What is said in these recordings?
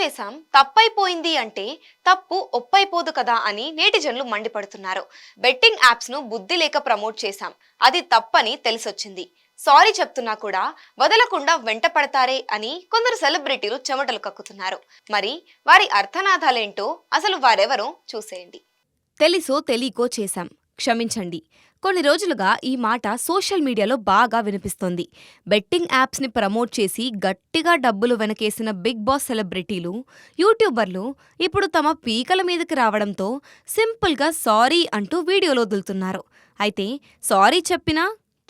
చేశాం తప్పైపోయింది అంటే తప్పు ఒప్పైపోదు కదా అని నేటిజన్లు మండిపడుతున్నారు. బెట్టింగ్ యాప్స్ను బుద్ధి లేక ప్రమోట్ చేశాం. అది తప్పని తెలిసొచ్చింది. సారీ చెప్తున్నా కూడా వదలకుండా వెంట పడతారే అని కొందరు సెలబ్రిటీలు చెమటలు కక్కుతున్నారు. మరి వారి అర్థనాదాలేంటో అసలు వారెవరో చూసేయండి. తెలుసో తెలియకో చేశాం. క్షమించండి. కొన్ని రోజులుగా ఈ మాట సోషల్ మీడియాలో బాగా వినిపిస్తోంది. బెట్టింగ్ యాప్స్ని ప్రమోట్ చేసి గట్టిగా డబ్బులు వెనకేసిన బిగ్ బాస్ సెలబ్రిటీలు యూట్యూబర్లు ఇప్పుడు తమ పీకల మీదకి రావడంతో సింపుల్గా సారీ అంటూ వీడియోలో వదులుతున్నారు. అయితే సారీ చెప్పినా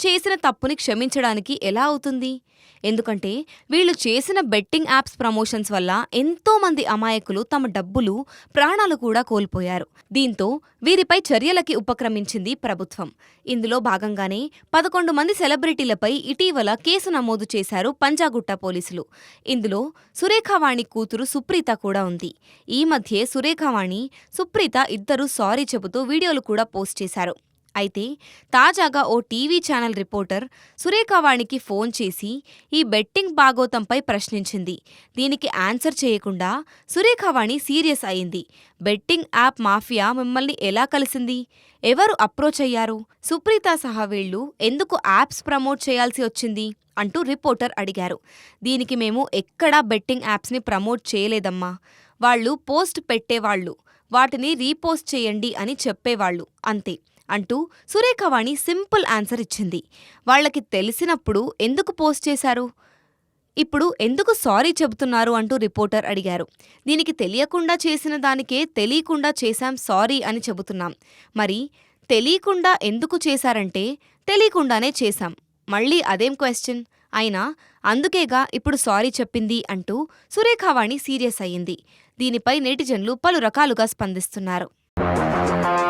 చేసిన తప్పుని క్షమించడానికి ఎలా అవుతుంది? ఎందుకంటే వీళ్ళు చేసిన బెట్టింగ్ యాప్స్ ప్రమోషన్స్ వల్ల ఎంతో మంది అమాయకులు తమ డబ్బులు ప్రాణాలు కూడా కోల్పోయారు. దీంతో వీరిపై చర్యలకి ఉపక్రమించింది ప్రభుత్వం. ఇందులో భాగంగానే పదకొండు మంది సెలబ్రిటీలపై ఇటీవల కేసు నమోదు చేశారు పంజాగుట్ట పోలీసులు. ఇందులో సురేఖావాణి కూతురు సుప్రీత కూడా ఉంది. ఈ మధ్యే సురేఖావాణి సుప్రీత ఇద్దరు సారీ చెబుతూ వీడియోలు కూడా పోస్ట్ చేశారు. అయితే తాజాగా ఓ టీవీ ఛానల్ రిపోర్టర్ సురేఖావాణికి ఫోన్ చేసి ఈ బెట్టింగ్ బాగోతంపై ప్రశ్నించింది. దీనికి ఆన్సర్ చేయకుండా సురేఖావాణి సీరియస్ అయింది. బెట్టింగ్ యాప్ మాఫియా మిమ్మల్ని ఎలా కలిసింది? ఎవరు అప్రోచ్ అయ్యారు? సుప్రీత సహా వీళ్ళు ఎందుకు యాప్స్ ప్రమోట్ చేయాల్సి వచ్చింది? అంటూ రిపోర్టర్ అడిగారు. దీనికి మేము ఎక్కడా బెట్టింగ్ యాప్స్ని ప్రమోట్ చేయలేదమ్మా. వాళ్ళు పోస్ట్ పెట్టేవాళ్ళు. వాటిని రీపోస్ట్ చేయండి అని చెప్పేవాళ్ళు. అంతే. అంటూ సురేఖవాణి సింపుల్ ఆన్సర్ ఇచ్చింది. వాళ్ళకి తెలిసినప్పుడు ఎందుకు పోస్ట్ చేశారు? ఇప్పుడు ఎందుకు సారీ చెబుతున్నారు అంటూ రిపోర్టర్ అడిగారు. దీనికి తెలియకుండా చేసిన దానికే తెలియకుండా చేశాం సారీ అని చెబుతున్నాం. మరి తెలియకుండా ఎందుకు చేశారంటే తెలియకుండానే చేశాం. మళ్ళీ అదేం క్వశ్చన్? అయినా అందుకేగా ఇప్పుడు సారీ చెప్పింది అంటూ సురేఖావాణి సీరియస్ అయ్యింది. దీనిపై నెటిజన్లు పలు రకాలుగా స్పందిస్తున్నారు.